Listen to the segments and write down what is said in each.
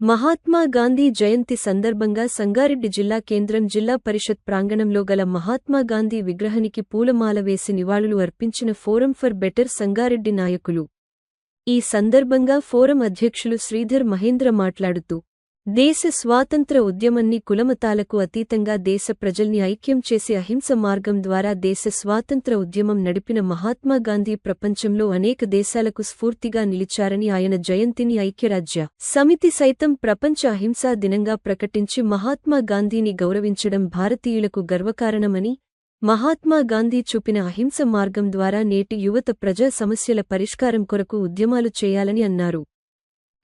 మహాత్మా గాంధీ జయంతి సందర్భంగా సంగారెడ్డి జిల్లా కేంద్రం జిల్లా పరిషత్ ప్రాంగణంలో గల మహాత్మా గాంధీ విగ్రహానికి పూలమాల వేసి నివాళులు అర్పించిన ఫోరం ఫర్ బెటర్ సంగారెడ్డి నాయకులు. ఈ సందర్భంగా ఫోరం అధ్యక్షులు శ్రీధర్ మహేంద్ర మాట్లాడుతూ దేశ స్వాతంత్ర ఉద్యమన్ని కులమతాలకు అతీతంగా దేశ ప్రజల్ని ఐక్యం చేసే అహింస మార్గం ద్వారా దేశ స్వాతంత్ర ఉద్యమం నడిపిన మహాత్మాగాంధీ ప్రపంచంలో అనేక దేశాలకు స్ఫూర్తిగా నిలిచారని ఆయన జయంతిని ఐక్యరాజ్య సమితి సైతం ప్రపంచ అహింసా దినంగా ప్రకటించి మహాత్మాగాంధీని గౌరవించడం భారతీయులకు గర్వకారణమని మహాత్మాగాంధీ చూపిన అహింస మార్గం ద్వారా నేటి యువత ప్రజా సమస్యల పరిష్కారం కొరకు ఉద్యమాలు చేయాలని అన్నారు.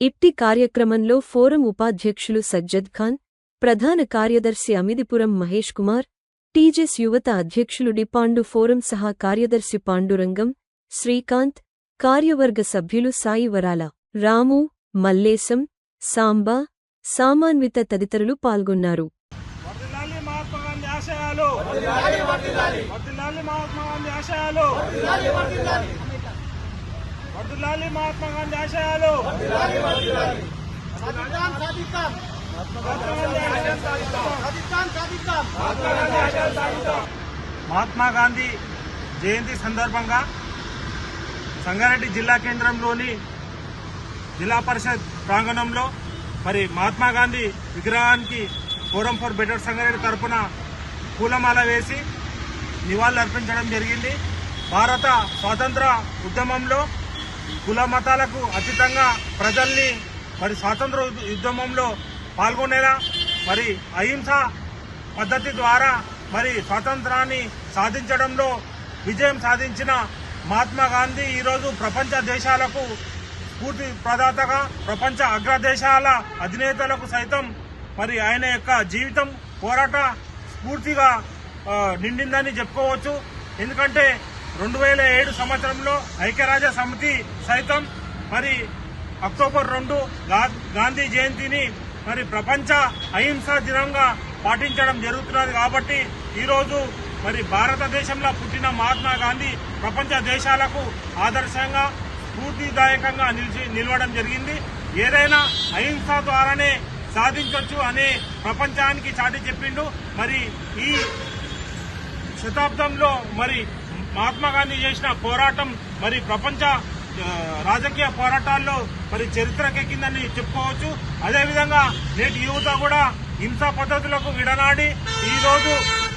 ఇట్టి కార్యక్రమంలో ఫోరం ఉపాధ్యక్షులు సజ్జద్ ఖాన్ ప్రధాన కార్యదర్శి అమిదిపురం మహేష్ కుమార్ టీజెస్ యువత అధ్యక్షులు డిపాండు ఫోరం సహా కార్యదర్శి పాండురంగం శ్రీకాంత్ కార్యవర్గ సభ్యులు సాయి వరాల రాము మల్లేశం సాంబా సామాన్విత తదితరులు పాల్గొన్నారు. ఆశయాలు. వర్ధిల్లాలి మహాత్మా గాంధీ ఆశయాలు. మహాత్మా గాంధీ ఆశయాలు మహాత్మా గాంధీ జయంతి సందర్భంగా సంగారెడ్డి జిల్లా కేంద్రంలోని జిల్లా పరిషత్ ప్రాంగణంలో మరి మహాత్మా గాంధీ విగ్రహానికి ఫోరం ఫర్ బెటర్ సంగారెడ్డి తరపున పూలమాల వేసి నివాళులు అర్పించడం జరిగింది. భారత స్వాతంత్ర ఉద్యమంలో కుల మతాలకు అతీతంగా ప్రజల్ని మరి స్వాతంత్ర ఉద్యమంలో పాల్గొనేలా మరి అహింస పద్ధతి ద్వారా మరి స్వాతంత్రాన్ని సాధించడంలో విజయం సాధించిన మహాత్మా గాంధీ ఈరోజు ప్రపంచ దేశాలకు స్ఫూర్తి ప్రదాతగా ప్రపంచ అగ్రదేశాల అధినేతలకు సైతం మరి ఆయన యొక్క జీవితం పోరాట స్ఫూర్తిగా నిండిందని చెప్పుకోవచ్చు. ఎందుకంటే రెండు వేల ఏడు సంవత్సరంలో ఐక్యరాజ్య సమితి సైతం మరి అక్టోబర్ రెండు గా- గాంధీ జయంతిని మరి ప్రపంచ అహింసా దినంగా పాటించడం జరుగుతున్నది కాబట్టి ఈరోజు మరి భారతదేశంలో పుట్టిన మహాత్మా గాంధీ ప్రపంచ దేశాలకు ఆదర్శంగా స్ఫూర్తిదాయకంగా నిలిచి నిలవడం జరిగింది. ఏదైనా అహింస ద్వారానే సాధించవచ్చు అనే ప్రపంచానికి చాటి చెప్పిండు. మరి ఈ శతాబ్దంలో మరి మహాత్మా గాంధీ చేసిన పోరాటం మరి ప్రపంచ రాజకీయ పోరాటాల్లో మరి చరిత్రకెక్కిందని చెప్పుకోవచ్చు. అదేవిధంగా నేటి యువత కూడా హింసా పద్ధతులకు విడనాడి ఈ రోజు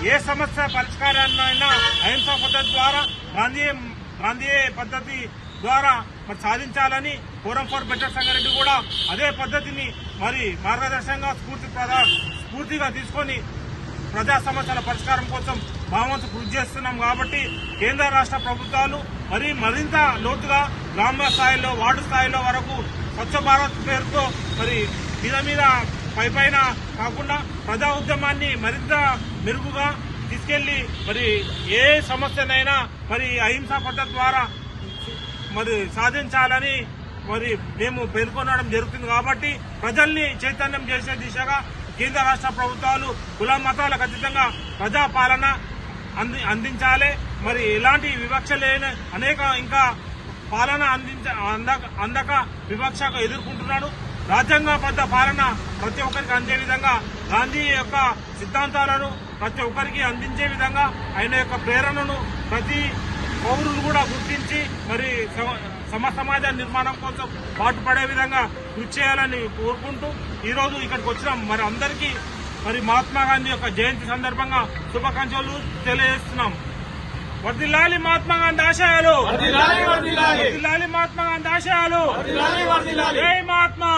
ఏ సమస్య పరిష్కారాన్నైనా అహింసా పద్ధతి ద్వారా గాంధీ గాంధీ పద్ధతి ద్వారా మరి సాధించాలని ఫోరం ఫర్ బెటర్ సంగారెడ్డి కూడా అదే పద్ధతిని మరి మార్గదర్శకంగా స్ఫూర్తి ప్రదా స్ఫూర్తిగా తీసుకొని ప్రజా సమస్యల పరిష్కారం కోసం భావంతు కృషి చేస్తున్నాం కాబట్టి కేంద్ర రాష్ట్ర ప్రభుత్వాలు మరి మరింత లోతుగా గ్రామ స్థాయిలో వార్డు స్థాయిలో వరకు స్వచ్ఛ భారత్ పేరుతో మరి మీద మీద పై పైన కాకుండా ప్రజా ఉద్యమాన్ని మరింత మెరుగుగా తీసుకెళ్ళి మరి ఏ సమస్యనైనా మరి అహింసా పద్ధతి ద్వారా మరి సాధించాలని మరి మేము పేర్కొనడం జరుగుతుంది కాబట్టి ప్రజల్ని చైతన్యం చేసే దిశగా కేంద్ర రాష్ట్ర ప్రభుత్వాలు కుల మతాలకు అతీతంగా ప్రజా పాలన అంది అందించాలి. మరి ఎలాంటి వివక్ష లేని అనేక ఇంకా పాలన అందించ అందక అందక వివక్షకు ఎదుర్కొంటున్నాడు. రాజ్యాంగబద్ధ పాలన ప్రతి ఒక్కరికి అందే విధంగా గాంధీ యొక్క సిద్ధాంతాలను ప్రతి ఒక్కరికి అందించే విధంగా ఆయన యొక్క ప్రేరణను ప్రతి పౌరులు కూడా గుర్తించి మరి సమ- సమాజ నిర్మాణం కోసం పాటుపడే విధంగా కృషి చేయాలని కోరుకుంటూ ఈరోజు ఇక్కడికి వచ్చిన మరి అందరికీ మరి మహాత్మా గాంధీ యొక్క జయంతి సందర్భంగా శుభాకాంక్షలు తెలియజేస్తున్నాం. వర్దిల్లాలి మహాత్మా గాంధీ ఆశయాలు. వర్దిల్లాలి మహాత్మా గాంధీ ఆశయాలు. జై మహాత్మా.